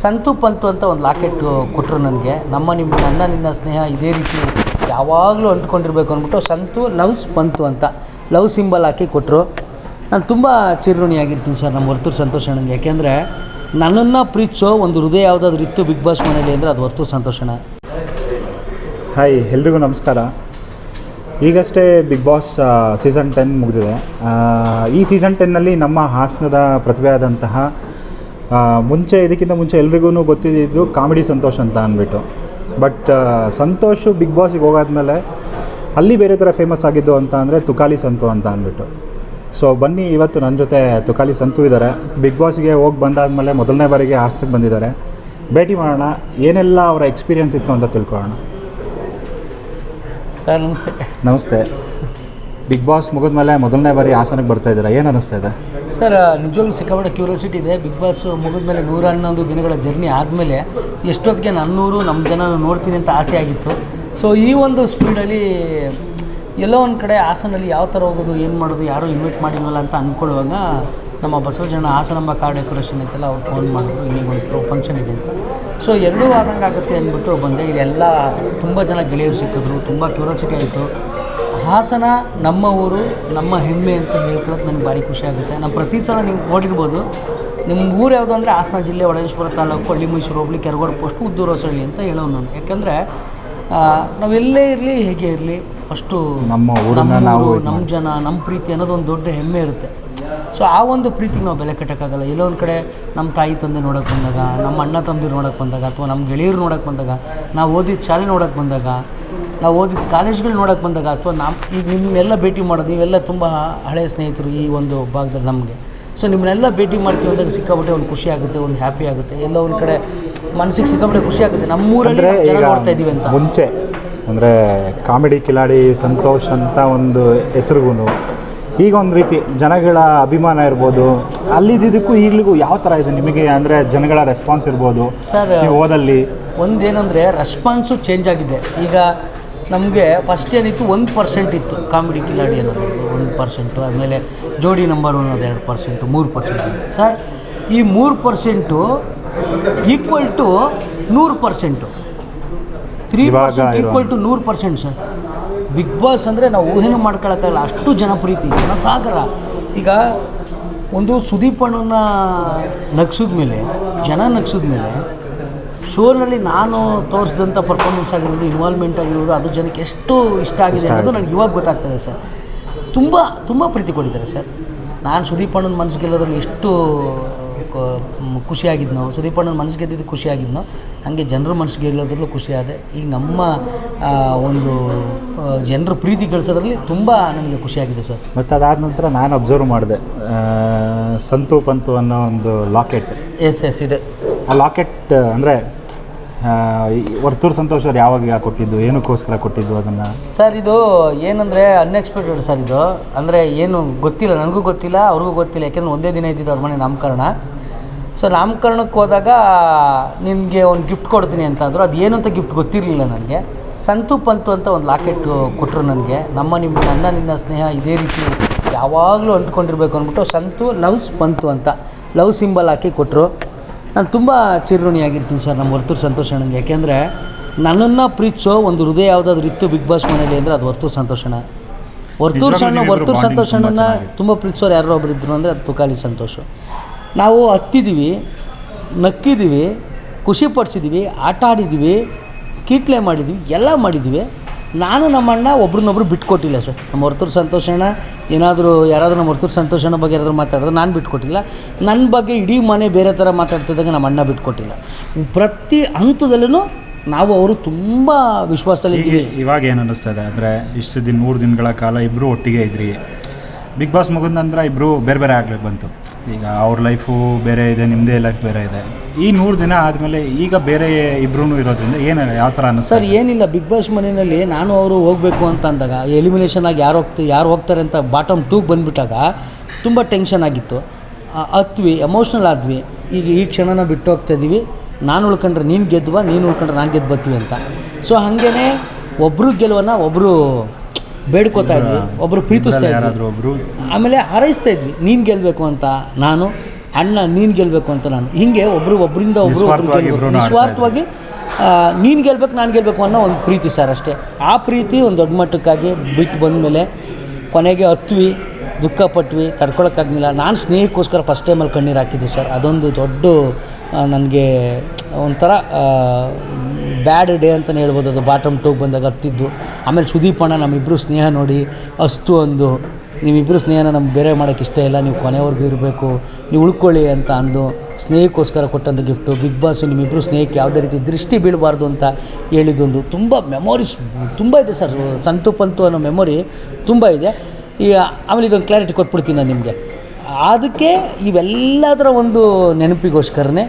ಸಂತು ಪಂತು ಅಂತ ಒಂದು ಲಾಕೆಟ್ ಕೊಟ್ಟರು ನನಗೆ. ನಮ್ಮ ನಿಮ್ಮ ನನ್ನ ನಿನ್ನ ಸ್ನೇಹ ಇದೇ ರೀತಿ ಯಾವಾಗಲೂ ಅಂಟ್ಕೊಂಡಿರ್ಬೇಕು ಅಂದ್ಬಿಟ್ಟು ಸಂತು ಲವ್ಸ್ ಪಂತು ಅಂತ ಲವ್ ಸಿಂಬಲ್ ಹಾಕಿ ಕೊಟ್ಟರು ನಾನು ತುಂಬ ಚಿರಋಣಿಯಾಗಿರ್ತೀನಿ ಸರ್, ನಮ್ಮ ವರ್ತೂರು ಸಂತೋಷ ನನಗೆ ಯಾಕೆಂದರೆ ನನ್ನನ್ನು ಪ್ರೀತಿಸೋ ಒಂದು ಹೃದಯ ಯಾವುದಾದ್ರೂ ಇತ್ತು ಬಿಗ್ ಬಾಸ್ ಮನೇಲಿ ಅಂದರೆ ಅದು ವರ್ತೂರು ಸಂತೋಷಣ ಹಾಯ್ ಎಲ್ರಿಗೂ ನಮಸ್ಕಾರ. ಈಗಷ್ಟೇ ಬಿಗ್ ಬಾಸ್ ಸೀಸನ್ ಟೆನ್ ಮುಗಿದಿದೆ. ಈ ಸೀಸನ್ ಟೆನ್ನಲ್ಲಿ ನಮ್ಮ ಹಾಸನದ ಪ್ರತಿಭೆಯಾದಂತಹ ಮುಂಚೆ ಇದಕ್ಕಿಂತ ಮುಂಚೆ ಎಲ್ರಿಗೂ ಗೊತ್ತಿದ್ದು ಕಾಮಿಡಿ ಸಂತೋಷ್ ಅಂತ ಅಂದ್ಬಿಟ್ಟು. ಬಟ್ ಸಂತೋಷು ಬಿಗ್ ಬಾಸಿಗೆ ಹೋಗಾದ್ಮೇಲೆ ಅಲ್ಲಿ ಬೇರೆ ಥರ ಫೇಮಸ್ ಆಗಿದ್ದು ಅಂತ ಅಂದರೆ ತುಕಾಲಿ ಸಂತು ಅಂತ ಅಂದ್ಬಿಟ್ಟು. ಸೊ ಬನ್ನಿ ಇವತ್ತು ನನ್ನ ಜೊತೆ ತುಕಾಲಿ ಸಂತು ಇದ್ದಾರೆ ಬಿಗ್ ಬಾಸ್ಗೆ ಹೋಗಿ ಬಂದಾದಮೇಲೆ ಮೊದಲನೇ ಬಾರಿಗೆ ಆಸ್ತಿಗೆ ಬಂದಿದ್ದಾರೆ. ಭೇಟಿ ಮಾಡೋಣ. ಏನೆಲ್ಲ ಅವರ ಎಕ್ಸ್ಪೀರಿಯನ್ಸ್ ಇತ್ತು ಅಂತ ತಿಳ್ಕೊಳ್ಳೋಣ. ಸರ್ ನಮಸ್ತೆ. ನಮಸ್ತೆ. ಬಿಗ್ ಬಾಸ್ ಮುಗಿದ್ಮೇಲೆ ಮೊದಲನೇ ಬಾರಿ ಹಾಸನಕ್ಕೆ ಬರ್ತಾ ಇದ್ದೀರಾ? ಏನು ಅನಿಸ್ತಾ ಇದೆ? ಸರ್ ನಿಜವಾಗ್ಲೂ ಸಿಕ್ಕಾಪಟ್ಟೆ ಕ್ಯೂರಿಯಾಸಿಟಿ ಇದೆ. ಬಿಗ್ ಬಾಸ್ ಮುಗಿದ್ಮೇಲೆ ನೂರ ಹನ್ನೊಂದು ದಿನಗಳ ಜರ್ನಿ ಆದಮೇಲೆ ಎಷ್ಟೊತ್ತಿಗೆ ನನ್ನೂರು ನಮ್ಮ ಜನ ನೋಡ್ತೀನಿ ಅಂತ ಆಸೆ ಆಗಿತ್ತು. ಸೊ ಈ ಒಂದು ಸ್ಪೀಡಲ್ಲಿ ಎಲ್ಲೋ ಒಂದು ಕಡೆ ಹಾಸನಲ್ಲಿ ಯಾವ ಥರ ಹೋಗೋದು, ಏನು ಮಾಡೋದು, ಯಾರೂ ಇನ್ವೈಟ್ ಮಾಡಿಲ್ವಲ್ಲ ಅಂತ ಅಂದ್ಕೊಳ್ಳುವಾಗ ನಮ್ಮ ಬಸವಜನ ಹಾಸನಂಬ ಕಾರ್ ಡೆಕೋರೇಷನ್ ಐತಲ್ಲ, ಅವ್ರು ಫೋನ್ ಮಾಡಿದ್ರು. ಒಂದು ಫಂಕ್ಷನ್ ಇದೆ ಅಂತ. ಸೊ ಎರಡೂ ಆದಂಗೆ ಆಗುತ್ತೆ ಅಂದ್ಬಿಟ್ಟು ಬಂದೆ. ಇಲ್ಲೆಲ್ಲ ತುಂಬ ಜನ ಗೆಳೆಯರು ಸಿಕ್ಕಿದ್ರು. ತುಂಬ ಕ್ಯೂರಿಯಾಸಿಟಿ ಆಯಿತು. ಹಾಸನ ನಮ್ಮ ಊರು ನಮ್ಮ ಹೆಮ್ಮೆ ಅಂತ ಹೇಳ್ಕೊಳ್ಳೋಕೆ ನನಗೆ ಭಾರಿ ಖುಷಿ ಆಗುತ್ತೆ. ನಾವು ಪ್ರತಿ ಸಲ ನೀವು ನೋಡಿರ್ಬೋದು ನಿಮ್ಮ ಊರು ಯಾವುದು ಅಂದರೆ ಹಾಸನ ಜಿಲ್ಲೆ ಒಳಗೇಶ್ವರ ತಾಲೂಕು ಹಳ್ಳಿ ಮೈಸೂರು ಹೋಗ್ಲಿ ಕೆರಗೋಡು ಪೋಸ್ಟು ಉದ್ದೂರು ಹೊಸಳ್ಳಿ ಅಂತ ಹೇಳೋನು ನಾನು. ಯಾಕಂದರೆ ನಾವೆಲ್ಲೇ ಇರಲಿ ಹೇಗೆ ಇರಲಿ ಫಸ್ಟು ನಮ್ಮ ನಾವು ಊರು, ನಮ್ಮ ಜನ ನಮ್ಮ ಪ್ರೀತಿ ಅನ್ನೋದು ಒಂದು ದೊಡ್ಡ ಹೆಮ್ಮೆ ಇರುತ್ತೆ. ಸೊ ಆ ಒಂದು ಪ್ರೀತಿಗೆ ನಾವು ಬೆಲೆ ಕಟ್ಟೋಕ್ಕಾಗಲ್ಲ. ಎಲ್ಲೋ ಒಂದು ಕಡೆ ನಮ್ಮ ತಾಯಿ ತಂದೆ ನೋಡೋಕೆ ಬಂದಾಗ ನಮ್ಮ ಅಣ್ಣ ತಮ್ಮದಿರು ನೋಡೋಕೆ ಬಂದಾಗ ಅಥವಾ ನಮ್ಮ ಗೆಳೆಯರು ನೋಡೋಕೆ ಬಂದಾಗ ನಾವು ಓದಿದ ಶಾಲೆ ನೋಡೋಕೆ ಬಂದಾಗ ನಾವು ಓದಿದ ಕಾಲೇಜ್ಗಳು ನೋಡೋಕ್ಕೆ ಬಂದಾಗ ಅಥವಾ ನಮ್ಮ ಈಗ ನಿಮ್ಮನ್ನೆಲ್ಲ ಭೇಟಿ ಮಾಡೋದು ನೀವೆಲ್ಲ ತುಂಬ ಹಳೆಯ ಸ್ನೇಹಿತರು ಈ ಒಂದು ಭಾಗದಲ್ಲಿ ನಮಗೆ. ಸೊ ನಿಮ್ಮನ್ನೆಲ್ಲ ಭೇಟಿ ಮಾಡ್ತೀವಿ ಅಂದಾಗ ಸಿಕ್ಕಾಪಟ್ಟೆ ಒಂದು ಖುಷಿ ಆಗುತ್ತೆ ಒಂದು ಹ್ಯಾಪಿ ಆಗುತ್ತೆ ಎಲ್ಲೋ ಒಂದು ಕಡೆ ಮನಸ್ಸಿಗೆ ಸಿಕ್ಕಾಪಟ್ಟೆ ಖುಷಿ ಆಗುತ್ತೆ. ನಮ್ಮೂರಲ್ಲಿ ನಾವು ನೋಡ್ತಾ ಇದ್ದೀವಿ ಅಂತ. ಮುಂಚೆ ಅಂದರೆ ಕಾಮಿಡಿ ಕಿಲಾಡಿ ಸಂತೋಷ್ ಅಂತ ಒಂದು ಹೆಸರಿಗೂ ಈಗ ಒಂದು ರೀತಿ ಜನಗಳ ಅಭಿಮಾನ ಇರ್ಬೋದು ಅಲ್ಲಿದ್ದಕ್ಕೂ ಈಗಲಿಗೂ ಯಾವ ಥರ ಇದೆ ನಿಮಗೆ? ಅಂದರೆ ಜನಗಳ ರೆಸ್ಪಾನ್ಸ್ ಇರ್ಬೋದು ಸರ್ ನೀವು ಓದಲ್ಲಿ. ಒಂದೇನಂದರೆ ರೆಸ್ಪಾನ್ಸು ಚೇಂಜ್ ಆಗಿದೆ. ಈಗ ನಮಗೆ ಫಸ್ಟ್ ಏನಿತ್ತು ಒಂದು ಪರ್ಸೆಂಟ್ ಇತ್ತು ಕಾಮಿಡಿ ಕಿಲಾಡಿ ಅನ್ನೋದು. ಒಂದು ಪರ್ಸೆಂಟು ಆಮೇಲೆ ಜೋಡಿ ನಂಬರ್ ಒನ್ ಅದು ಎರಡು ಪರ್ಸೆಂಟು ಮೂರು ಪರ್ಸೆಂಟ್ ಸರ್ ಈ ಮೂರು ಪರ್ಸೆಂಟು ಈಕ್ವಲ್ ಟು ನೂರು percent three percent equal to ನೂರು ಪರ್ಸೆಂಟ್ ಸರ್ ಬಿಗ್ ಬಾಸ್ ಅಂದರೆ ನಾವು ಊಹೆನೂ ಮಾಡ್ಕೊಳಕ್ಕಾಗಲ್ಲ ಅಷ್ಟು ಜನಪ್ರೀತಿ. ಜನಸಾಗರ. ಈಗ ಒಂದು ಸುದೀಪ್ ಅಣ್ಣನ ನಗ್ಸಿದ ಮೇಲೆ ಜನ ನಗ್ಸಿದ ಮೇಲೆ ಶೋನಲ್ಲಿ ನಾನು ತೋರಿಸಿದಂಥ ಪರ್ಫಾರ್ಮೆನ್ಸ್ ಆಗಿರೋದು ಇನ್ವಾಲ್ವ್ಮೆಂಟ್ ಆಗಿರೋದು ಅದು ಜನಕ್ಕೆ ಎಷ್ಟು ಇಷ್ಟ ಆಗಿದೆ ಅನ್ನೋದು ನನಗೆ ಇವಾಗ ಗೊತ್ತಾಗ್ತದೆ ಸರ್. ತುಂಬ ತುಂಬ ಪ್ರೀತಿ ಕೊಟ್ಟಿದ್ದಾರೆ ಸರ್. ನಾನು ಸುದೀಪ್ ಅಣ್ಣನ ಮನಸ್ಸು ಗೆಲ್ಲೋದ್ರಲ್ಲಿ ಎಷ್ಟು ಖುಷಿಯಾಗಿದ್ನೋ ಸುದೀಪ್ ಅಣ್ಣನ ಮನಸ್ಸು ಗೆದ್ದಿದ್ದು ಖುಷಿಯಾಗಿದ್ನೋ ಹಾಗೆ ಜನರ ಮನಸ್ಸು ಗೆಲ್ಲೋದ್ರಲ್ಲೂ ಖುಷಿಯಾದೆ. ಈಗ ನಮ್ಮ ಒಂದು ಜನರ ಪ್ರೀತಿ ಗಳಿಸೋದ್ರಲ್ಲಿ ತುಂಬ ನನಗೆ ಖುಷಿಯಾಗಿದೆ ಸರ್. ಮತ್ತು ಅದಾದ ನಂತರ ನಾನು ಅಬ್ಸರ್ವ್ ಮಾಡಿದೆ ಸಂತು ಪಂತು ಅನ್ನೋ ಒಂದು ಲಾಕೆಟ್ ಎಸ್ ಎಸ್ ಇದೆ. ಆ ಲಾಕೆಟ್ ಅಂದರೆ ವರ್ತೂರು ಸಂತೋಷ್ ಅವ್ರು ಯಾವಾಗ ಕೊಟ್ಟಿದ್ದು? ಏನಕ್ಕೋಸ್ಕರ ಕೊಟ್ಟಿದ್ದು ಅದನ್ನು? ಸರ್, ಇದು ಏನಂದರೆ ಅನ್ಎಕ್ಸ್ಪೆಕ್ಟೆಡ್ ಸರ್ ಇದು. ಅಂದರೆ ಏನು ಗೊತ್ತಿಲ್ಲ, ನನಗೂ ಗೊತ್ತಿಲ್ಲ, ಅವ್ರಿಗೂ ಗೊತ್ತಿಲ್ಲ. ಯಾಕೆಂದ್ರೆ ಒಂದೇ ದಿನ ಇದ್ದಿದ್ದು ಅವ್ರ ಮನೆ ನಾಮಕರಣ. ಸೊ ನಾಮಕರಣಕ್ಕೆ ಹೋದಾಗ ನಿನಗೆ ಒಂದು ಗಿಫ್ಟ್ ಕೊಡ್ತೀನಿ ಅಂತ ಅಂದರು. ಅದು ಏನು ಅಂತ ಗಿಫ್ಟ್ ಗೊತ್ತಿರಲಿಲ್ಲ ನನಗೆ. ಸಂತು ಪಂತು ಅಂತ ಒಂದು ಲಾಕೆಟ್ ಕೊಟ್ಟರು ನನಗೆ. ನಮ್ಮ ನಿಮ್ಮ ನನ್ನ ನಿನ್ನ ಸ್ನೇಹ ಇದೇ ರೀತಿ ಯಾವಾಗಲೂ ಅಂಟ್ಕೊಂಡಿರ್ಬೇಕು ಅಂದ್ಬಿಟ್ಟು ಸಂತು ಲವ್ಸ್ ಪಂತು ಅಂತ, ಲವ್ ಸಿಂಬಲ್ ಹಾಕಿ ಕೊಟ್ಟರು ನಾನು ತುಂಬ ಚಿರಋಣಿಯಾಗಿರ್ತೀನಿ ಸರ್ ನಮ್ಮ ವರ್ತೂರು ಸಂತೋಷ ಅಣ್ಣಂಗೆ. ಯಾಕೆಂದರೆ ನನ್ನನ್ನು ಪ್ರೀತಿಸೋ ಒಂದು ಹೃದಯ ಯಾವುದಾದ್ರೂ ಇತ್ತು ಬಿಗ್ ಬಾಸ್ ಮನೇಲಿ ಅಂದರೆ ಅದು ವರ್ತೂರು ಸಂತೋಷಣ ವರ್ತೂರು ಸಣ್ಣ ವರ್ತೂರು bonding ಸಂತೋಷ್ ತುಂಬ ಪ್ರೀತಿಸೋರು ಯಾರೋ ಒಬ್ರು ಇದ್ದರು ಅಂದರೆ ಅದು ತುಕಾಲಿ ಸಂತೋಷ. ನಾವು ಹತ್ತಿದ್ದೀವಿ ನಕ್ಕಿದ್ದೀವಿ ಖುಷಿ ಪಡಿಸಿದ್ದೀವಿ ಆಟ ಆಡಿದ್ದೀವಿ ಕೀಟ್ಲೆ ಮಾಡಿದ್ದೀವಿ ಎಲ್ಲ ಮಾಡಿದ್ದೀವಿ ನಾನು ನಮ್ಮ ಅಣ್ಣ ಒಬ್ರನ್ನೊಬ್ರು ಬಿಟ್ಕೊಟ್ಟಿಲ್ಲ ಸರ್. ನಮ್ಮ ಹೊರ್ತೂರು ಸಂತೋಷಣ್ಣ ಏನಾದರೂ ಯಾರಾದರೂ ನಮ್ಮ ಹೊರ್ತೂರು ಸಂತೋಷಣ್ಣ ಬಗ್ಗೆ ಯಾರಾದರೂ ಮಾತಾಡಿದ್ರೆ ನಾನು ಬಿಟ್ಕೊಟ್ಟಿಲ್ಲ. ನನ್ನ ಬಗ್ಗೆ ಇಡೀ ಮನೆ ಬೇರೆ ಥರ ಮಾತಾಡ್ತಿದ್ದಾಗ ನಮ್ಮ ಅಣ್ಣ ಬಿಟ್ಕೊಟ್ಟಿಲ್ಲ. ಪ್ರತಿ ಹಂತದಲ್ಲೂ ನಾವು ಅವರು ತುಂಬ ವಿಶ್ವಾಸದಲ್ಲಿದ್ದೀವಿ ಇವಾಗ ಏನು ಅನ್ನಿಸ್ತಾ ಇದೆ ಅಂದರೆ ಇಷ್ಟು ದಿನ ಮೂರು ದಿನಗಳ ಕಾಲ ಇಬ್ಬರು ಒಟ್ಟಿಗೆ ಇದ್ರಿ. ಬಿಗ್ ಬಾಸ್ ಮುಗಿದ ನಂತರ ಇಬ್ಬರು ಬೇರೆ ಬೇರೆ ಆಗ್ಲಿಕ್ಕೆ ಬಂತು. ಈಗ ಅವ್ರ ಲೈಫು ಬೇರೆ ಇದೆ ನಿಮ್ಮದೇ ಲೈಫ್ ಬೇರೆ ಇದೆ. ಈ ನೂರು ದಿನ ಆದಮೇಲೆ ಈಗ ಬೇರೆ ಇಬ್ರು ಇರೋದ್ರಿಂದ ಏನು ಯಾವ ಥರ ಅನ್ನಿಸ್ತು ಸರ್ ಏನಿಲ್ಲ ಬಿಗ್ ಬಾಸ್ ಮನೆಯಲ್ಲಿ ನಾನು ಅವರು ಹೋಗಬೇಕು ಅಂತ ಅಂದಾಗ ಎಲಿಮಿನೇಷನ್ ಆಗಿ ಯಾರು ಹೋಗ್ತಿ ಯಾರು ಹೋಗ್ತಾರೆ ಅಂತ ಬಾಟಮ್ ಟೂಗೆ ಬಂದುಬಿಟ್ಟಾಗ ತುಂಬ ಟೆನ್ಷನ್ ಆಗಿತ್ತು. ಹತ್ವಿ ಎಮೋಷ್ನಲ್ ಆದ್ವಿ. ಈಗ ಈ ಕ್ಷಣನ ಬಿಟ್ಟು ಹೋಗ್ತಾ ಇದ್ದೀವಿ ನಾನು ಉಳ್ಕೊಂಡ್ರೆ ನೀನು ಗೆದ್ದುವ ನೀನು ಉಳ್ಕೊಂಡ್ರೆ ನಾನು ಗೆದ್ದು ಬರ್ತೀವಿ ಅಂತ. ಸೊ ಹಾಗೇ ಒಬ್ಬರು ಗೆಲುವನ್ನ ಒಬ್ಬರು ಬೇಡ್ಕೋತಾ ಇದ್ವಿ ಒಬ್ಬರು ಪ್ರೀತಿಸ್ತಾ ಇದ್ರು ಆಮೇಲೆ ಹಾರೈಸ್ತಾ ಇದ್ವಿ ನೀನು ಗೆಲ್ಲಬೇಕು ಅಂತ ನಾನು. ಅಣ್ಣ ನೀನು ಗೆಲ್ಲಬೇಕು ಅಂತ ನಾನು. ಹಿಂಗೆ ಒಬ್ಬರು ಒಬ್ಬರಿಂದ ಒಬ್ಬರು ಒಬ್ಬರು ನಿಸ್ವಾರ್ಥವಾಗಿ ನೀನು ಗೆಲ್ಬೇಕು ನಾನು ಗೆಲ್ಬೇಕು ಅನ್ನೋ ಒಂದು ಪ್ರೀತಿ ಸರ್ ಅಷ್ಟೇ. ಆ ಪ್ರೀತಿ ಒಂದು ದೊಡ್ಡ ಮಟ್ಟಕ್ಕಾಗಿ ಬಿಟ್ಟು ಬಂದಮೇಲೆ ಕೊನೆಗೆ ಹತ್ವಿ ದುಃಖ ಪಟ್ವಿ ತಡ್ಕೊಳಕ್ಕಾಗಲಿಲ್ಲ. ನಾನು ಸ್ನೇಹಕ್ಕೋಸ್ಕರ ಫಸ್ಟ್ ಟೈಮಲ್ಲಿ ಕಣ್ಣೀರು ಹಾಕಿದ್ದೆ ಸರ್. ಅದೊಂದು ದೊಡ್ಡ ನನಗೆ ಒಂಥರ ಬ್ಯಾಡ್ ಡೇ ಅಂತಲೇ ಹೇಳ್ಬೋದು. ಅದು ಬಾಟಮ್ ಟೂಗೆ ಬಂದಾಗ ಹತ್ತಿದ್ದು. ಆಮೇಲೆ ಸುದೀಪ್ ಅಣ್ಣ ನಮ್ಮಿಬ್ಬರು ಸ್ನೇಹ ನೋಡಿ ಅಸ್ತು ಅಂದು. ನೀವಿಬ್ಬರು ಸ್ನೇಹನ ನಮ್ಗೆ ಬೇರೆ ಮಾಡೋಕ್ಕೆ ಇಷ್ಟ ಇಲ್ಲ, ನೀವು ಕೊನೆವರೆಗೂ ಇರಬೇಕು, ನೀವು ಉಳ್ಕೊಳ್ಳಿ ಅಂತ ಅಂದು ಸ್ನೇಹಕ್ಕೋಸ್ಕರ ಕೊಟ್ಟಂಥ ಗಿಫ್ಟು ಬಿಗ್ ಬಾಸು ನಿಮ್ಮಿಬ್ಬರು ಸ್ನೇಹಕ್ಕೆ ಯಾವುದೇ ರೀತಿ ದೃಷ್ಟಿ ಬೀಳಬಾರ್ದು ಅಂತ ಹೇಳಿದ್ದೊಂದು ತುಂಬ ಮೆಮೊರೀಸ್ ತುಂಬ ಇದೆ ಸರ್, ಸಂತು ಪಂತು ಅನ್ನೋ ಮೆಮೊರಿ ತುಂಬ ಇದೆ. ಈ, ಆಮೇಲೆ ಇದೊಂದು ಕ್ಲಾರಿಟಿ ಕೊಟ್ಬಿಡ್ತೀನಿ ನಾನು ನಿಮಗೆ. ಅದಕ್ಕೆ ಇವೆಲ್ಲದರ ಒಂದು ನೆನಪಿಗೋಸ್ಕರನೇ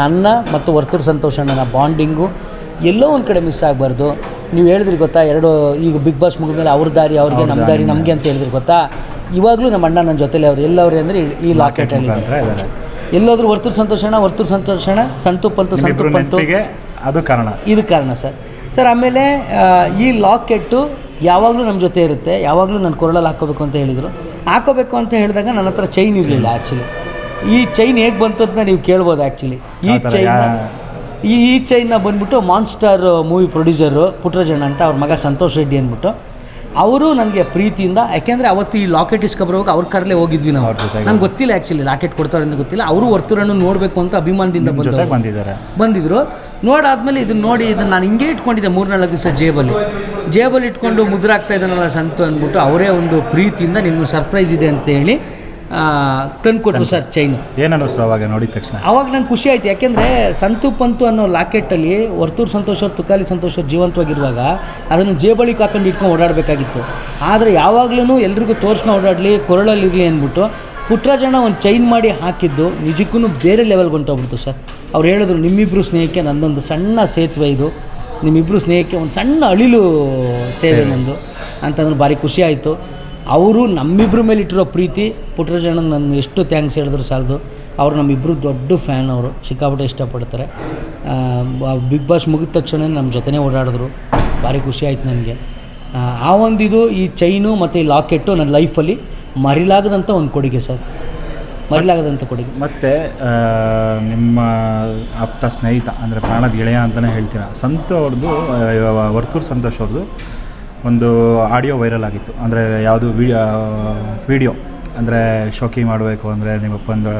ನನ್ನ ಮತ್ತು ವರ್ತೂರು ಸಂತೋಷಣ್ಣನ ಬಾಂಡಿಂಗು ಎಲ್ಲೋ ಒಂದು ಕಡೆ ಮಿಸ್ ಆಗಬಾರ್ದು. ನೀವು ಹೇಳಿದ್ರಿ ಗೊತ್ತಾ ಎರಡು ಈಗ ಬಿಗ್ ಬಾಸ್ ಮುಗಿದ್ಮೇಲೆ ಅವ್ರ ದಾರಿ ಅವ್ರಿಗೆ ನಮ್ಮ ದಾರಿ ನಮಗೆ ಅಂತ ಹೇಳಿದ್ರಿ ಗೊತ್ತಾ? ಇವಾಗಲೂ ನಮ್ಮ ಅಣ್ಣ ನನ್ನ ಜೊತೆಲಿ ಅವ್ರು ಎಲ್ಲವ್ರೆ ಅಂದರೆ ಈ ಲಾಕೆಟಲ್ಲಿ ಎಲ್ಲೋದ್ರೂ ವರ್ತೂರು ಸಂತೋಷಣ ವರ್ತೂರು ಸಂತೋಷಣ ಸಂತು ಅಂತ ಅದು ಕಾರಣ. ಇದು ಕಾರಣ ಸರ್. ಸರ್ ಆಮೇಲೆ ಈ ಲಾಕೆಟ್ಟು ಯಾವಾಗಲೂ ನಮ್ಮ ಜೊತೆ ಇರುತ್ತೆ ಯಾವಾಗಲೂ ನಾನು ಕೊರಳಲ್ಲಿ ಹಾಕೋಬೇಕು ಅಂತ ಹೇಳಿದರು. ಹಾಕೋಬೇಕು ಅಂತ ಹೇಳಿದಾಗ ನನ್ನ ಹತ್ರ ಚೈನ್ ಇರಲಿಲ್ಲ ಆ್ಯಕ್ಚುಲಿ ಈ ಚೈನ್ ಹೇಗೆ ಬಂತು ಅಂತ ನೀವು ಕೇಳ್ಬೋದು ಆ್ಯಕ್ಚುಲಿ ಈ ಚೈನ್ ಈ ಈ ಚೈನ್ನ ಬಂದ್ಬಿಟ್ಟು ಮಾನ್ಸ್ಟರ್ ಮೂವಿ ಪ್ರೊಡ್ಯೂಸರು ಪುಟ್ರಜಣ್ಣ ಅಂತ ಅವ್ರ ಮಗ ಸಂತೋಷ್ ರೆಡ್ಡಿ ಅಂದ್ಬಿಟ್ಟು ಅವರು ನನಗೆ ಪ್ರೀತಿಯಿಂದ ಯಾಕೆಂದರೆ ಅವತ್ತು ಈ ಲಾಕೆಟ್ ಇಸ್ಕೊಬರೋವಾಗ ಅವ್ರ ಕರ್ಲೇ ಹೋಗಿದ್ವಿ ನಾವು. ನಂಗೆ ಗೊತ್ತಿಲ್ಲ ಆ್ಯಕ್ಚುಲಿ ಲಾಕೆಟ್ ಕೊಡ್ತಾರೆ ಅಂತ ಗೊತ್ತಿಲ್ಲ. ಅವರು ವರ್ತುರನ್ನು ನೋಡಬೇಕು ಅಂತ ಅಭಿಮಾನದಿಂದ ಬಂದ ಬಂದಿದ್ದಾರೆ. ಬಂದಿದ್ರು. ನೋಡಾದ್ಮೇಲೆ ಇದನ್ನ ನೋಡಿ ಇದನ್ನು ನಾನು ಹಿಂಗೆ ಇಟ್ಕೊಂಡಿದ್ದೆ ಮೂರ್ನಾಲ್ಕು ದಿವಸ ಜೇಬಲ್ಲಿ. ಜೇಬಲ್ಲಿ ಇಟ್ಕೊಂಡು ಮುದ್ರಾಗ್ತಾ ಇದ್ದಾನಲ್ಲ ಸಂತು ಅಂದ್ಬಿಟ್ಟು ಅವರೇ ಒಂದು ಪ್ರೀತಿಯಿಂದ ನಿಮ್ಗೆ ಸರ್ಪ್ರೈಸ್ ಇದೆ ಅಂತ ಹೇಳಿ ತಂದುಕೊಟ್ರು ಸರ್ ಚೈನು ಏನು ಅನ್ನಿಸ್ತು ಅವಾಗ ನೋಡಿದ ತಕ್ಷಣ? ಅವಾಗ ನಂಗೆ ಖುಷಿ ಆಯ್ತು. ಯಾಕೆಂದರೆ ಸಂತು ಪಂತು ಅನ್ನೋ ಲಾಕೆಟಲ್ಲಿ ವರ್ತೂರು ಸಂತೋಷ್ ಅವ್ರು ತುಕಾಲಿ ಸಂತೋಷ್ ಅವ್ರು ಜೀವಂತವಾಗಿರುವಾಗ ಅದನ್ನು ಜೇಬಳಿಗೆ ಹಾಕೊಂಡು ಇಟ್ಕೊಂಡು ಓಡಾಡಬೇಕಾಗಿತ್ತು. ಆದರೆ ಯಾವಾಗಲೂ ಎಲ್ರಿಗೂ ತೋರಿಸ್ಕೊಂಡು ಓಡಾಡಲಿ ಕೊರಳಲ್ಲಿರಲಿ ಅಂದ್ಬಿಟ್ಟು ಪುಟ್ರಾಜಣ್ಣ ಒಂದು ಚೈನ್ ಮಾಡಿ ಹಾಕಿದ್ದು ನಿಜಕ್ಕೂ ಬೇರೆ ಲೆವೆಲ್ಗೆ ಹೊಂಟೋಗ್ಬಿಡ್ತು ಸರ್. ಅವ್ರು ಹೇಳಿದ್ರು ನಿಮ್ಮಿಬ್ಬರು ಸ್ನೇಹಕ್ಕೆ ನಂದೊಂದು ಸಣ್ಣ ಸೇತುವೆ ಇದು. ನಿಮ್ಮಿಬ್ಬರು ಸ್ನೇಹಕ್ಕೆ ಒಂದು ಸಣ್ಣ ಅಳಿಲು ಸೇವೆ. ನಂದು. ಅಂತಂದ್ರೆ ಭಾರಿ ಖುಷಿ ಆಯಿತು. ಅವರು ನಮ್ಮಿಬ್ಬರ ಮೇಲೆ ಇಟ್ಟಿರೋ ಪ್ರೀತಿ ಪುಟ್ಟರಾಜಣ್ಣಂಗೆ ನಾನು ಎಷ್ಟು ಥ್ಯಾಂಕ್ಸ್ ಹೇಳಿದ್ರು ಸಾಲದು. ಅವ್ರು ನಮ್ಮಿಬ್ಬರು ದೊಡ್ಡ ಫ್ಯಾನ್ ಅವರು. ಸಿಕ್ಕಾಪಟ್ಟೆ ಇಷ್ಟಪಡ್ತಾರೆ. ಬಿಗ್ ಬಾಸ್ ಮುಗಿದ ತಕ್ಷಣ ನಮ್ಮ ಜೊತೆನೇ ಓಡಾಡಿದ್ರು. ಭಾರಿ ಖುಷಿ ಆಯ್ತು ನನಗೆ. ಆ ಒಂದು ಇದು ಈ ಚೈನು ಮತ್ತು ಈ ಲಾಕೆಟ್ಟು ನನ್ನ ಲೈಫಲ್ಲಿ ಮರಿಲಾಗದಂಥ ಒಂದು ಕೊಡುಗೆ ಸರ್. ಮರಿಲಾಗದಂಥ ಕೊಡುಗೆ. ಮತ್ತು ನಿಮ್ಮ ಆಪ್ತ ಸ್ನೇಹಿತ ಅಂದರೆ ಪ್ರಾಣದ ಗೆಳೆಯ ಅಂತಲೇ ಹೇಳ್ತೀರಾ? ಸಂತು ಅವ್ರದ್ದು ವರ್ತೂರು ಸಂತೋಷ್ ಅವ್ರದ್ದು ಒಂದು ಆಡಿಯೋ ವೈರಲ್ ಆಗಿತ್ತು. ಅಂದರೆ ಯಾವುದು ವಿಡಿಯೋ ಅಂದರೆ ಶೋಕಿ ಮಾಡಬೇಕು ಅಂದರೆ ನಿಮ್ಮಪ್ಪಂದು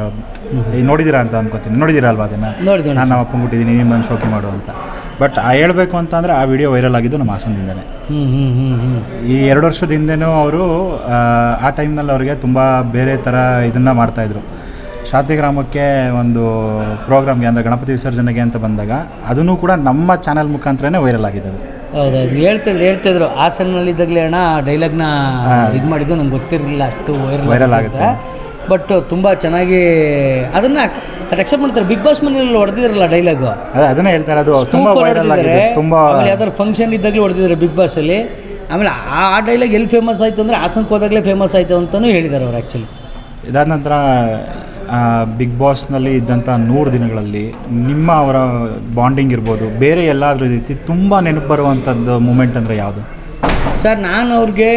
ಈಗ ನೋಡಿದ್ದೀರಾ ಅಂತ ಅನ್ಕೋತೀನಿ. ನೋಡಿದ್ದೀರಾ ಅಲ್ವಾ ಅದನ್ನು? ನಾನು ನಮ್ಮ ಮುಟ್ಟಿದ್ದೀನಿ ಕೊಟ್ಟಿದ್ದೀನಿ ನೀನು ಬಂದು ಶೋಕಿ ಮಾಡು ಅಂತ. ಬಟ್ ಆ ಹೇಳಬೇಕು ಅಂತ ಅಂದರೆ ಆ ವಿಡಿಯೋ ವೈರಲ್ ಆಗಿದ್ದು ನಮ್ಮ ಹಾಸನದಿಂದನೇ. ಹ್ಞೂ ಹ್ಞೂ ಹ್ಞೂ ಹ್ಞೂ ಈ ಎರಡು ವರ್ಷದ ಹಿಂದೆನೂ ಅವರು ಆ ಟೈಮ್ನಲ್ಲಿ ಅವರಿಗೆ ತುಂಬ ಬೇರೆ ಥರ ಇದನ್ನು ಮಾಡ್ತಾಯಿದ್ರು ಶಾಂತಿಗ್ರಾಮಕ್ಕೆ ಒಂದು ಪ್ರೋಗ್ರಾಮ್ಗೆ ಅಂದರೆ ಗಣಪತಿ ವಿಸರ್ಜನೆಗೆ ಅಂತ ಬಂದಾಗ ಅದನ್ನು ಕೂಡ ನಮ್ಮ ಚಾನಲ್ ಮುಖಾಂತರನೇ ವೈರಲ್ ಆಗಿದೆ ಅದು ಹೌದೌದು. ಹೇಳ್ತಿದ್ರು ಹೇಳ್ತಿದ್ರು ಹಾಸನಲ್ಲಿದ್ದಾಗಲೇ ಅಣ್ಣ ಡೈಲಾಗ್ನ ಇದು ಮಾಡಿದ್ದು ನಂಗೆ ಗೊತ್ತಿರಲಿಲ್ಲ ಅಷ್ಟು ವೈರಲ್ ವೈರಲ್ ಆಗುತ್ತೆ. ಬಟ್ ತುಂಬ ಚೆನ್ನಾಗಿ ಅದನ್ನು ಅದು ಅಕ್ಸೆಪ್ಟ್ ಮಾಡ್ತಾರೆ. ಬಿಗ್ ಬಾಸ್ ಮನೆಯಲ್ಲಿ ಹೊಡೆದಿದ್ರಲ್ಲ ಡೈಲಾಗು. ಅದೇ ಅದನ್ನೇ ಹೇಳ್ತಾರೆ ಅದು ತುಂಬ ವೈರಲ್ ಆಗಿದೆ. ತುಂಬ ಆಮೇಲೆ ಯಾವ್ದಾದ್ರು ಫಂಕ್ಷನ್ ಇದ್ದಾಗಲೇ ಹೊಡೆದಿದ್ದಾರೆ ಬಿಗ್ ಬಾಸಲ್ಲಿ ಆಮೇಲೆ ಆ ಆ ಡೈಲಾಗ್ ಎಲ್ಲಿ ಫೇಮಸ್ ಆಯಿತು ಅಂದರೆ ಹಾಸನಕ್ಕೆ ಹೋದಾಗಲೇ ಫೇಮಸ್ ಆಯಿತು ಅಂತಲೂ ಹೇಳಿದ್ದಾರೆ ಅವ್ರು ಆ್ಯಕ್ಚುಲಿ ಇದಾದ ನಂತರ ಬಿಗ್ ಬಾಸ್ನಲ್ಲಿ ಇದ್ದಂಥ ನೂರು ದಿನಗಳಲ್ಲಿ ನಿಮ್ಮ ಅವರ ಬಾಂಡಿಂಗ್ ಇರ್ಬೋದು, ಬೇರೆ ಎಲ್ಲಾದ್ರ ರೀತಿ ತುಂಬ ನೆನಪು ಬರುವಂಥದ್ದು ಮೂಮೆಂಟ್ ಅಂದರೆ ಯಾವುದು? ಸರ್, ನಾನು ಅವ್ರಿಗೆ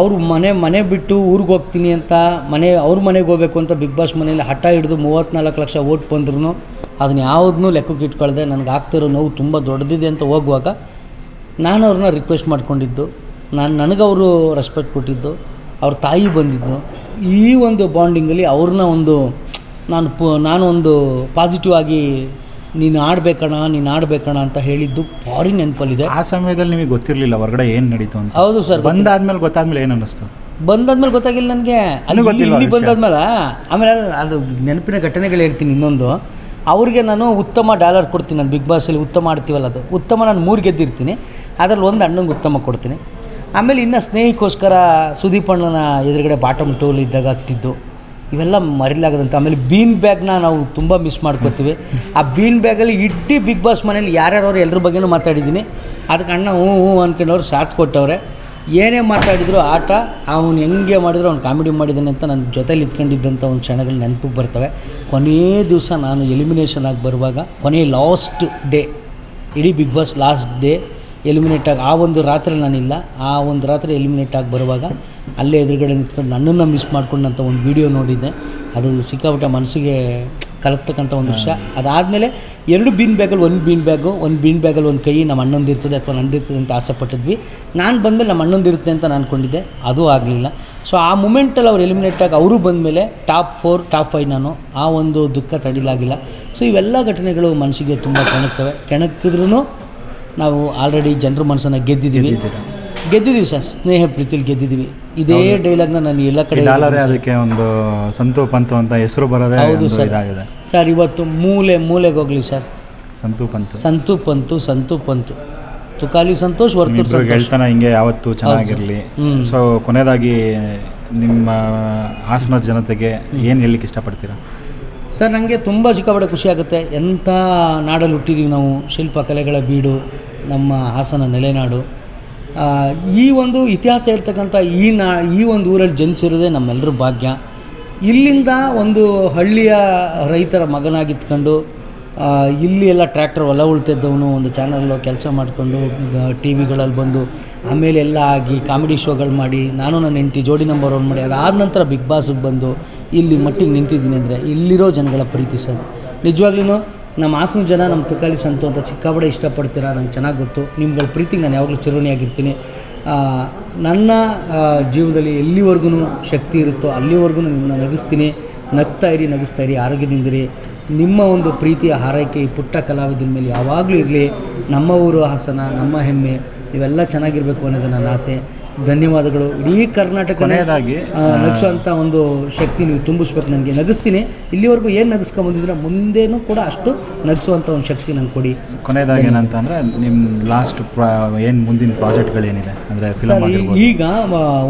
ಅವ್ರ ಮನೆ ಮನೆ ಬಿಟ್ಟು ಊರಿಗೆ ಹೋಗ್ತೀನಿ ಅಂತ, ಮನೆ, ಅವ್ರ ಮನೆಗೆ ಹೋಗ್ಬೇಕು ಅಂತ ಬಿಗ್ ಬಾಸ್ ಮನೇಲಿ ಹಠ ಹಿಡಿದು ಮೂವತ್ತ್ನಾಲ್ಕು ಲಕ್ಷ ಓಟ್ ಬಂದ್ರೂ ಅದನ್ನ ಯಾವುದನ್ನೂ ಲೆಕ್ಕಕ್ಕೆ ಇಟ್ಕೊಳ್ದೆ, ನನಗೆ ಆಗ್ತಿರೋ ನೋವು ತುಂಬ ದೊಡ್ಡದಿದೆ ಅಂತ ಹೋಗುವಾಗ, ನಾನು ಅವ್ರನ್ನ ರಿಕ್ವೆಸ್ಟ್ ಮಾಡಿಕೊಂಡಿದ್ದು. ನಾನು, ನನಗವರು ರೆಸ್ಪೆಕ್ಟ್ ಕೊಟ್ಟಿದ್ದು. ಅವ್ರ ತಾಯಿ ಬಂದಿದ್ದು ಈ ಒಂದು ಬಾಂಡಿಂಗಲ್ಲಿ ಅವ್ರನ್ನ ಒಂದು ನಾನು ಪ ನಾನು ಒಂದು ಪಾಸಿಟಿವ್ ಆಗಿ ನೀನು ಆಡಬೇಕಣ ನೀನು ಆಡಬೇಕಣ ಅಂತ ಹೇಳಿದ್ದು ಭಾರಿ ನೆನಪಲ್ಲಿದೆ. ಆ ಸಮಯದಲ್ಲಿ ನಿಮಗೆ ಗೊತ್ತಿರಲಿಲ್ಲ ಹೊರಗಡೆ ಏನು ನಡೀತು ಅಂತ. ಹೌದು ಸರ್ ಬಂದಾದ್ಮೇಲೆ ಗೊತ್ತಾದ್ಮೇಲೆ ಏನು ಅನ್ನಿಸ್ತು? ಬಂದಾದ್ಮೇಲೆ ಗೊತ್ತಾಗಿಲ್ಲ ನನಗೆ. ಅಲ್ಲಿ ಇಲ್ಲಿ? ಬಂದಾದ್ಮೇಲೆ ಆಮೇಲೆ ಅದು ನೆನಪಿನ ಘಟನೆಗಳು ಹೇಳ್ತೀನಿ ಇನ್ನೊಂದು. ಅವ್ರಿಗೆ ನಾನು ಉತ್ತಮ ಡಾಲರ್ ಕೊಡ್ತೀನಿ ನಾನು ಬಿಗ್ ಬಾಸಲ್ಲಿ ಉತ್ತಮ ಆಡ್ತೀವಲ್ಲ ಅದು. ಉತ್ತಮ ನಾನು ಮೂರು ಗೆದ್ದಿರ್ತೀನಿ. ಅದರಲ್ಲಿ ಒಂದು ಅಣ್ಣಂಗೆ ಉತ್ತಮ ಕೊಡ್ತೀನಿ. ಆಮೇಲೆ ಇನ್ನು ಸ್ನೇಹಿಕೋಸ್ಕರ ಸುದೀಪ್ ಅಣ್ಣನ ಎದುರುಗಡೆ ಬಾಟಮ್ ಟೋಲ್ ಇದ್ದಾಗ ಹತ್ತಿದ್ದು, ಇವೆಲ್ಲ ಮರಿಲಾಗದಂತ. ಆಮೇಲೆ ಬೀನ್ ಬ್ಯಾಗ್ನ ನಾವು ತುಂಬ ಮಿಸ್ ಮಾಡ್ಕೋತೀವಿ. ಆ ಬೀನ್ ಬ್ಯಾಗಲ್ಲಿ ಇಡೀ ಬಿಗ್ ಬಾಸ್ ಮನೇಲಿ ಯಾರ್ಯಾರವ್ರು ಎಲ್ಲರ ಬಗ್ಗೆನೂ ಮಾತಾಡಿದ್ದೀನಿ. ಅದಕ್ಕೆ ಅಣ್ಣ ಹ್ಞೂ ಹ್ಞೂ ಅಂದ್ಕೊಂಡವ್ರು ಸಾಥ್ ಕೊಟ್ಟವ್ರೆ. ಏನೇ ಮಾತಾಡಿದ್ರು ಆಟ, ಅವನು ಹೆಂಗೆ ಮಾಡಿದ್ರು ಅವ್ನು ಕಾಮಿಡಿ ಮಾಡಿದ್ದಾನೆ ಅಂತ ನನ್ನ ಜೊತೆಲಿ ಇದ್ಕೊಂಡಿದ್ದಂಥ ಒಂದು ಕ್ಷಣಗಳು ನೆನಪಿಗೆ ಬರ್ತವೆ. ಕೊನೆಯ ದಿವಸ ನಾನು ಎಲಿಮಿನೇಷನ್ ಆಗಿ ಬರುವಾಗ ಕೊನೆಯ ಲಾಸ್ಟ್ ಡೇ ಇಡೀ Bigg Boss last day eliminate ಆಗಿ ಆ ಒಂದು ರಾತ್ರಿ ನಾನಿಲ್ಲ, ಆ ಒಂದು ರಾತ್ರಿ ಎಲಿಮಿನೇಟ್ ಆಗಿ ಬರುವಾಗ ಅಲ್ಲೇ ಎದುರುಗಡೆ ನಿಂತ್ಕೊಂಡು ನನ್ನನ್ನು ಮಿಸ್ ಮಾಡ್ಕೊಂಡಂಥ ಒಂದು ವಿಡಿಯೋ ನೋಡಿದ್ದೆ. ಅದು ಸಿಕ್ಕಾಪಟ್ಟೆ ಮನಸ್ಸಿಗೆ ಕಲಕ್ತಕ್ಕಂಥ ಒಂದು ವಿಷಯ. ಅದಾದಮೇಲೆ ಎರಡು ಬೀನ್ ಬ್ಯಾಗಲ್ಲಿ ಒಂದು ಬೀನ್ ಬ್ಯಾಗು ಒಂದು ಬೀನ್ ಬ್ಯಾಗಲ್ಲಿ ಒಂದು ಕೈ ನಮ್ಮ ಅಣ್ಣಂದಿರ್ತದೆ ಅಥವಾ ನಂದಿರ್ತದೆ ಅಂತ ಆಸೆ ಪಟ್ಟಿದ್ವಿ. ನಾನು ಬಂದಮೇಲೆ ನಮ್ಮ ಅಣ್ಣಂದಿರುತ್ತೆ ಅಂತ ನಾನು ಅಂದ್ಕೊಂಡಿದ್ದೆ ಅದು ಆಗಲಿಲ್ಲ. ಸೊ ಆ ಮೂಮೆಂಟಲ್ಲಿ ಅವ್ರು ಎಲಿಮಿನೇಟ್ ಆಗಿ ಅವರು ಬಂದಮೇಲೆ ಟಾಪ್ ಫೋರ್ ಟಾಪ್ ಫೈವ್ ನಾನು ಆ ಒಂದು ದುಃಖ ತಡಿಲಾಗಿಲ್ಲ. ಸೊ ಇವೆಲ್ಲ ಘಟನೆಗಳು ಮನಸ್ಸಿಗೆ ತುಂಬ ಕೆಣಕ್ತವೆ. ಕೆಣಕಿದ್ರೂ ನಾವು ಆಲ್ರೆಡಿ ಜನರ ಮನಸ್ಸನ್ನು ಗೆದ್ದಿದ್ದೀವಿ. ಗೆದ್ದಿದ್ದೀವಿ ಸರ್. ಸ್ನೇಹ ಪ್ರೀತಿಲಿ ಗೆದ್ದಿದ್ದೀವಿ. ಇದೇ ಡೈಲಾಗ್ನ ನಾನು ಎಲ್ಲ ಕಡೆ ಅದಕ್ಕೆ ಒಂದು ಸಂತು ಪಂತು ಅಂತ ಹೆಸರು ಬರೋದೇ ಹೌದು ಸರ್. ಇದಾಗಿದೆ. ಸರ್ ಇವತ್ತು ಮೂಲೆ ಮೂಲೆಗೆ ಹೋಗಲಿ ಸರ್. ಸಂತು ಪಂತು. ಸಂತು ಪಂತು ಸಂತು ಪಂತು. ತುಕಾಲಿ ಸಂತೋಷ್ ವರ್ತು ಹೇಳ್ತಾನೆ ಹಿಂಗೆ ಯಾವತ್ತು ಚೆನ್ನಾಗಿರಲಿ. ಸೊ ಕೊನೆಯದಾಗಿ ನಿಮ್ಮ ಹಾಸನದ ಜನತೆಗೆ ಏನು ಹೇಳಲಿಕ್ಕೆ ಇಷ್ಟಪಡ್ತೀರಾ? ಸರ್ ನನಗೆ ತುಂಬ ಸಿಕ್ಕಾಪಟ್ಟೆ ಖುಷಿ ಆಗುತ್ತೆ. ಎಂಥ ನಾಡಲ್ಲಿ ಹುಟ್ಟಿದ್ದೀವಿ ನಾವು. ಶಿಲ್ಪಕಲೆಗಳ ಬೀಡು. ನಮ್ಮ ಹಾಸನ ನೆಲೆನಾಡು. ಈ ಒಂದು ಇತಿಹಾಸ ಇರ್ತಕ್ಕಂಥ ಈ ನಾ, ಈ ಒಂದು ಊರಲ್ಲಿ ಜನಿಸಿರೋದೇ ನಮ್ಮೆಲ್ಲರ ಭಾಗ್ಯ. ಇಲ್ಲಿಂದ ಒಂದು ಹಳ್ಳಿಯ ರೈತರ ಮಗನಾಗಿತ್ಕೊಂಡು ಇಲ್ಲಿ ಎಲ್ಲ ಟ್ರ್ಯಾಕ್ಟರ್ ಹೊಲ ಉಳ್ತಿದ್ದವನು, ಒಂದು ಚಾನಲ್ಲು ಕೆಲಸ ಮಾಡಿಕೊಂಡು ಟಿ ವಿಗಳಲ್ಲಿ ಬಂದು ಆಮೇಲೆ ಎಲ್ಲ ಆಗಿ ಕಾಮಿಡಿ ಶೋಗಳು ಮಾಡಿ, ನಾನು ನನ್ನ ಹೆಂಡತಿ ಜೋಡಿ ನಂಬರ್ ಒನ್ ಮಾಡಿ, ಅದಾದ ನಂತರ ಬಿಗ್ ಬಾಸ್ಗೆ ಬಂದು ಇಲ್ಲಿ ಮಟ್ಟಿಗೆ ನಿಂತಿದ್ದೀನಿ ಅಂದರೆ ಇಲ್ಲಿರೋ ಜನಗಳ ಪ್ರೀತಿ ಸರ್. ನಿಜವಾಗ್ಲೂ ನಮ್ಮ ಹಾಸನ ಜನ ನಮ್ಮ ತುಕಾಲಿ ಸಂತು ಅಂತ ಸಿಕ್ಕಾಪಡೆ ಇಷ್ಟಪಡ್ತೀರಾ ನಂಗೆ ಚೆನ್ನಾಗಿ ಗೊತ್ತು. ನಿಮ್ಗಳ ಪ್ರೀತಿಗೆ ನಾನು ಯಾವಾಗಲೂ ಚಿರೋಣಿಯಾಗಿರ್ತೀನಿ ನನ್ನ ಜೀವನದಲ್ಲಿ ಎಲ್ಲಿವರೆಗೂ ಶಕ್ತಿ ಇರುತ್ತೋ ಅಲ್ಲಿವರೆಗೂ ನಿಮ್ಮನ್ನ ನಗಿಸ್ತೀನಿ. ನಗ್ತಾ ಇರಿ, ನಗಿಸ್ತಾ ಇರಿ ಆರೋಗ್ಯದಿಂದಿರಿ ನಿಮ್ಮ ಒಂದು ಪ್ರೀತಿಯ ಹಾರೈಕೆ ಈ ಪುಟ್ಟ ಕಲಾವಿದನ ಮೇಲೆ ಯಾವಾಗಲೂ ಇರಲಿ. ನಮ್ಮ ಊರು ಹಾಸನ, ನಮ್ಮ ಹೆಮ್ಮೆ ಇವೆಲ್ಲ ಚೆನ್ನಾಗಿರಬೇಕು ಅನ್ನೋದು ನನ್ನ ಆಸೆ. ಧನ್ಯವಾದಗಳು. ಇಡೀ ಕರ್ನಾಟಕ ನಗಿಸುವಂಥ ಒಂದು ಶಕ್ತಿ ನೀವು ತುಂಬಿಸ್ಬೇಕು ನನಗೆ. ನಗಿಸ್ತೀನಿ. ಇಲ್ಲಿವರೆಗೂ ಏನು ನಗಿಸ್ಕೊಂಬಂದಿದ್ರೆ ಮುಂದೇನೂ ಕೂಡ ಅಷ್ಟು ನಗಿಸುವಂಥ ಒಂದು ಶಕ್ತಿ ನಂಗೆ ಕೊಡಿ. ಕೊನೆಯದಾಗಿ ಏನಂತ ಅಂದರೆ ನಿಮ್ಮ ಲಾಸ್ಟ್ ಏನು ಮುಂದಿನ ಪ್ರಾಜೆಕ್ಟ್ಗಳೇನಿದೆ? ಅಂದರೆ ಸರ್ ಈಗ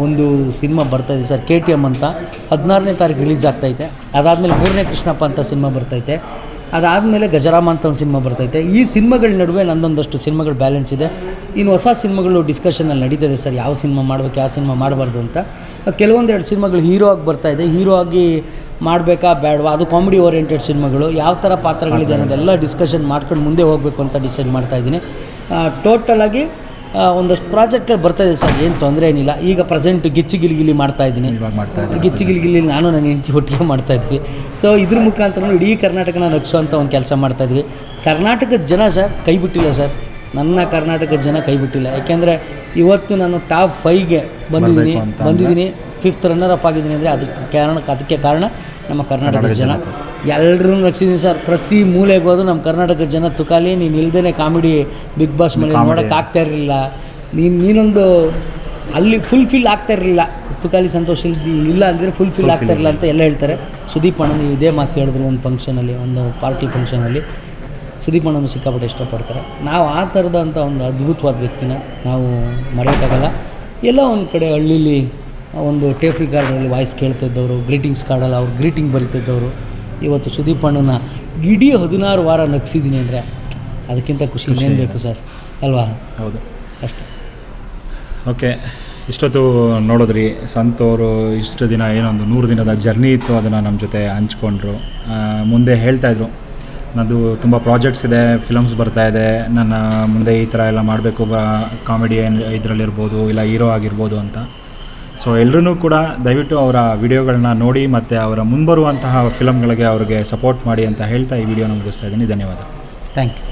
ಒಂದು ಸಿನಿಮಾ ಬರ್ತಾ ಇದೆ ಸರ್ ಕೆ ಟಿ ಎಂ ಅಂತ. ಹದಿನಾರನೇ ತಾರೀಕು ರಿಲೀಸ್ ಆಗ್ತೈತೆ ಅದಾದಮೇಲೆ ಮೂರನೇ ಕೃಷ್ಣಪ್ಪ ಅಂತ ಸಿನಿಮಾ ಬರ್ತೈತೆ ಅದಾದಮೇಲೆ ಗಜರಾಮ ಅಂತ ಒಂದು ಸಿನಿಮಾ ಬರ್ತೈತೆ ಈ ಸಿನಿಮಾಗಳ ನಡುವೆ ನಂದೊಂದಷ್ಟು ಸಿನಿಮಾಗಳು ಬ್ಯಾಲೆನ್ಸ್ ಇದೆ. ಇನ್ನು ಹೊಸ ಸಿನಿಮಾಗಳು ಡಿಸ್ಕಷನಲ್ಲಿ ನಡೀತದೆ ಸರ್. ಯಾವ ಸಿನಿಮಾ ಮಾಡಬೇಕು ಯಾವ ಸಿನಿಮಾ ಮಾಡಬಾರ್ದು ಅಂತ. ಕೆಲವೊಂದು ಎರಡು ಸಿನಿಮಾಗಳು ಹೀರೋ ಆಗಿ ಬರ್ತಾ ಇದೆ. ಹೀರೋ ಆಗಿ ಮಾಡಬೇಕಾ ಬೇಡವಾ ಅದು ಕಾಮಿಡಿ ಓರಿಯೆಂಟೆಡ್ ಸಿನಿಮಾಗಳು. ಯಾವ ಥರ ಪಾತ್ರಗಳಿದೆ ಅನ್ನೋದೆಲ್ಲ ಡಿಸ್ಕಷನ್ ಮಾಡ್ಕೊಂಡು ಮುಂದೆ ಹೋಗಬೇಕು ಅಂತ ಡಿಸೈಡ್ ಮಾಡ್ತಾ ಇದ್ದೀನಿ. ಟೋಟಲಾಗಿ ಒಂದಷ್ಟು ಪ್ರಾಜೆಕ್ಟ್ ಬರ್ತಾ ಇದೆ ಸರ್. ಏನು ತೊಂದರೆ ಏನಿಲ್ಲ. ಈಗ ಪ್ರೆಸೆಂಟ್ ಗಿಚ್ಚಿ ಗಿಲಿಗಿಲಿ ಮಾಡ್ತಾ ಇದ್ದೀನಿ. ಗಿಚ್ಚಿ ಗಿಲಿಗಿಲಿ ನಾನು ನನ್ನ ಹೆಂಡತಿ ಒಟ್ಟಿಗೆ ಮಾಡ್ತಾ ಇದ್ವಿ. ಸೊ ಇದ್ರ ಮುಖಾಂತರ ಇಡೀ ಕರ್ನಾಟಕನ ಅಂತ ಒಂದು ಕೆಲಸ ಮಾಡ್ತಾ ಇದ್ವಿ. ಕರ್ನಾಟಕದ ಜನ ಸರ್ ಕೈ ಬಿಟ್ಟಿಲ್ಲ ಸರ್. ನನ್ನ ಕರ್ನಾಟಕದ ಜನ ಕೈ ಬಿಟ್ಟಿಲ್ಲ. ಯಾಕೆಂದರೆ ಇವತ್ತು ನಾನು ಟಾಪ್ ಫೈವ್ಗೆ ಬಂದಿದ್ದೀನಿ ಬಂದಿದ್ದೀನಿ ಫಿಫ್ತ್ ರನ್ನರ್ ಅಪ್ ಆಗಿದ್ದೀನಿ ಅಂದರೆ ಅದಕ್ಕೆ ಕಾರಣ ಅದಕ್ಕೆ ಕಾರಣ ನಮ್ಮ ಕರ್ನಾಟಕದ ಜನ. ಎಲ್ಲರೂ ರಕ್ಷಿದ್ದೀನಿ ಸರ್. ಪ್ರತಿ ಮೂಲೆಗೆ ಹೋದ್ರು ನಮ್ಮ ಕರ್ನಾಟಕದ ಜನ ತುಕಾಲಿ ನೀನು ಇಲ್ದೇ ಕಾಮಿಡಿ ಬಿಗ್ ಬಾಸ್ ಮನೆ ನೋಡೋಕೆ ಆಗ್ತಾ ಇರಲಿಲ್ಲ. ನೀನು ನೀನೊಂದು ಅಲ್ಲಿ ಫುಲ್ಫಿಲ್ ಆಗ್ತಾ ಇರಲಿಲ್ಲ. ತುಕಾಲಿ ಸಂತೋಷ ಇಲ್ಲ ಅಂದರೆ ಫುಲ್ಫಿಲ್ ಆಗ್ತಾ ಇರಲಿಲ್ಲ ಅಂತ ಎಲ್ಲ ಹೇಳ್ತಾರೆ. ಸುದೀಪ್ ಅಣ್ಣ ನೀವು ಇದೇ ಮಾತು ಹೇಳಿದ್ರು ಒಂದು ಫಂಕ್ಷನಲ್ಲಿ ಒಂದು ಪಾರ್ಟಿ ಫಂಕ್ಷನಲ್ಲಿ ಸುದೀಪ್ ಅಣ್ಣನ ಸಿಕ್ಕಾಪಟ್ಟೆ ಇಷ್ಟಪಡ್ತಾರೆ. ನಾವು ಆ ಥರದಂಥ ಒಂದು ಅದ್ಭುತವಾದ ವ್ಯಕ್ತಿನ ನಾವು ಮರೆಯೋಕ್ಕಾಗಲ್ಲ. ಎಲ್ಲ ಒಂದು ಕಡೆ ಹಳ್ಳೀಲಿ ಒಂದು ಟೇಫ್ರಿ ರಿಕಾರ್ಡಲ್ಲಿ ವಾಯ್ಸ್ ಕೇಳ್ತಿದ್ದವರು ಗ್ರೀಟಿಂಗ್ಸ್ ಕಾರ್ಡಲ್ಲಿ ಅವ್ರು ಗ್ರೀಟಿಂಗ್ ಬರೀತಿದ್ದವರು. ಇವತ್ತು ಸುದೀಪ್ ಅಣ್ಣನ ಇಡೀ ಹದಿನಾರು ವಾರ ನಗಿಸಿದ್ದೀನಿ ಅಂದರೆ ಅದಕ್ಕಿಂತ ಖುಷಿ ಇನ್ನೇನು ಬೇಕು ಸರ್? ಅಲ್ವಾ? ಹೌದು. ಅಷ್ಟೇ. ಓಕೆ ಇಷ್ಟೊತ್ತು ನೋಡಿದ್ರಿ ಸಂತ ಅವರು ಇಷ್ಟು ದಿನ ಏನೊಂದು ನೂರು ದಿನದ ಜರ್ನಿ ಇತ್ತು ಅದನ್ನು ನಮ್ಮ ಜೊತೆ ಹಂಚ್ಕೊಂಡ್ರು. ಮುಂದೆ ಹೇಳ್ತಾಯಿದ್ರು ನನ್ನದು ತುಂಬ ಪ್ರಾಜೆಕ್ಟ್ಸ್ ಇದೆ ಫಿಲಮ್ಸ್ ಬರ್ತಾ ಇದೆ, ನನ್ನ ಮುಂದೆ ಈ ಥರ ಎಲ್ಲ ಮಾಡಬೇಕು ಕಾಮಿಡಿ ಇದರಲ್ಲಿರ್ಬೋದು, ಇಲ್ಲ ಹೀರೋ ಆಗಿರ್ಬೋದು ಅಂತ. ಸೊ ಎಲ್ಲರೂ ಕೂಡ ದಯವಿಟ್ಟು ಅವರ ವಿಡಿಯೋಗಳನ್ನ ನೋಡಿ ಮತ್ತು ಅವರ ಮುಂಬರುವಂತಹ ಫಿಲಮ್ಗಳಿಗೆ ಅವರಿಗೆ ಸಪೋರ್ಟ್ ಮಾಡಿ ಅಂತ ಹೇಳ್ತಾ ಈ ವಿಡಿಯೋನ ಮುಗಿಸ್ತಾ ಇದ್ದೀನಿ. ಧನ್ಯವಾದ. Thank you